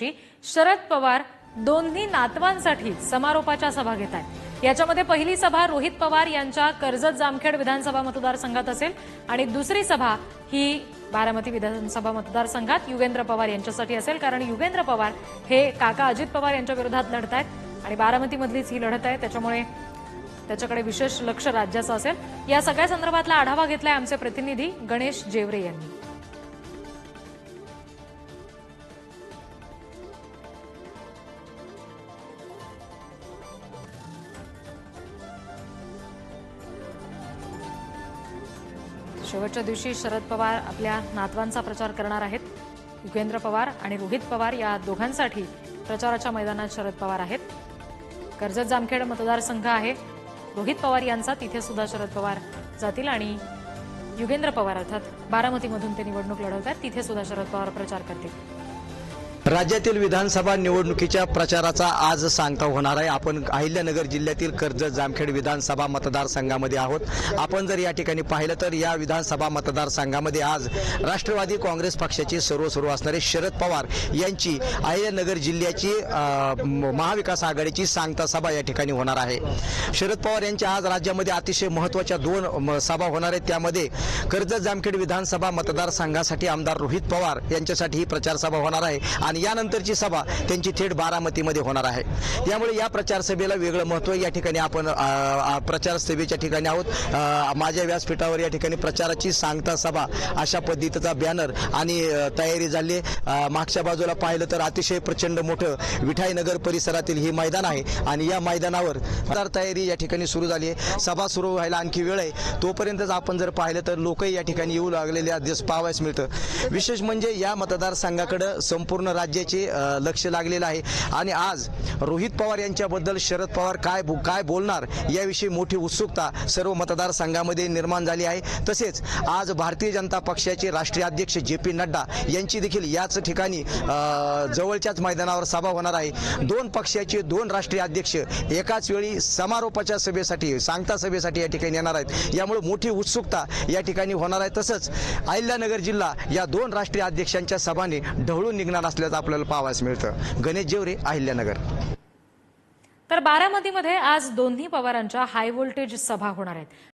दिवशी शरद पवार दोन्ही नातवांसाठी समारोपाच्या सभा घेत आहेत. याच्यामध्ये पहिली सभा रोहित पवार यांच्या कर्जत जामखेड विधानसभा मतदारसंघात असेल आणि दुसरी सभा ही बारामती विधानसभा मतदारसंघात युगेंद्र पवार यांच्यासाठी असेल कारण युगेंद्र पवार हे काका अजित पवार यांच्या विरोधात लढत आहेत आणि बारामतीमधलीच ही लढत आहे. त्याच्यामुळे त्याच्याकडे विशेष लक्ष राज्याचं असेल. या सगळ्या संदर्भातला आढावा घेतलाय आमचे प्रतिनिधी गणेश जेवरे यांनी. शेवटच्या दिवशी शरद पवार आपल्या नातवांचा प्रचार करणार आहेत. युगेंद्र पवार आणि रोहित पवार या दोघांसाठी प्रचाराच्या मैदानात शरद पवार आहेत. कर्जत जामखेड मतदारसंघ आहे. रोहित पवार यांचा तिथे सुद्धा शरद पवार जातील आणि युगेंद्र पवार अर्थात बारामतीमधून ते निवडणूक लढवतात. तिथे सुद्धा शरद पवार प्रचार करतील. राज्यातील विधानसभा निवडणुकीच्या प्रचाराचा आज सांगता होणार आहे. आपण अहिल्यानगर जिल्ह्यातील कर्जत जामखेड विधानसभा मतदारसंघामध्ये आहोत. आपण जर या ठिकाणी पाहिलं तर या विधानसभा मतदारसंघामध्ये आज राष्ट्रवादी काँग्रेस पक्षाचे सर्व सुरू असणारे शरद पवार यांची अहिल्यानगर जिल्ह्याची महाविकास आघाडीची सांगता सभा या ठिकाणी होणार आहे. शरद पवार यांच्या आज राज्यामध्ये अतिशय महत्त्वाच्या दोन म, सभा होणार आहेत. त्यामध्ये कर्जत जामखेड विधानसभा मतदारसंघासाठी आमदार रोहित पवार यांच्यासाठी ही प्रचारसभा होणार आहे आणि यानंतरची सभा त्यांची थेट बारामतीमध्ये होणार आहे. यामुळे या प्रचारसभेला वेगळं महत्त्व या ठिकाणी आपण प्रचारसभेच्या प्रचार सभेच्या ठिकाणी आहोत. माझ्या व्यासपीठावर या ठिकाणी प्रचाराची सांगता सभा अशा पद्धतीचा बॅनर आणि तयारी झाली. मागच्या बाजूला पाहिलं तर अतिशय प्रचंड मोठं विठाईनगर परिसरातील हे मैदान आहे आणि या मैदानावर मतदार तयारी या ठिकाणी सुरू झाली आहे. सभा सुरू व्हायला आणखी वेळ आहे. तोपर्यंतच आपण जर पाहिलं तर लोकही या ठिकाणी येऊ लागलेले दिवस पाहावयास मिळतं. विशेष म्हणजे या मतदारसंघाकडं संपूर्ण राज्य राज्याचे लक्ष लागलेलं आहे. आणि आज रोहित पवार यांच्याबद्दल शरद पवार काय बो- काय बोलणार याविषयी मोठी उत्सुकता सर्व मतदारसंघामध्ये निर्माण झाली आहे. तसेच आज भारतीय जनता पक्षाचे राष्ट्रीय अध्यक्ष जे पी नड्डा यांची देखील याच ठिकाणी जवळच्याच मैदानावर सभा होणार आहे. दोन पक्षाचे दोन राष्ट्रीय अध्यक्ष एकाच वेळी समारोपाच्या सभेसाठी सांगता सभेसाठी या ठिकाणी येणार आहेत. यामुळे मोठी उत्सुकता या ठिकाणी होणार आहे. तसंच अहिल्यानगर जिल्हा या दोन राष्ट्रीय अध्यक्षांच्या सभाने ढवळून निघणार असल्याचा आपल्याला पाहावयास मिळतं. गणेश जेवरे अहिल्यानगर. तर बारामतीमध्ये आज दोन्ही पवारांच्या हाय व्होल्टेज सभा होणार आहेत.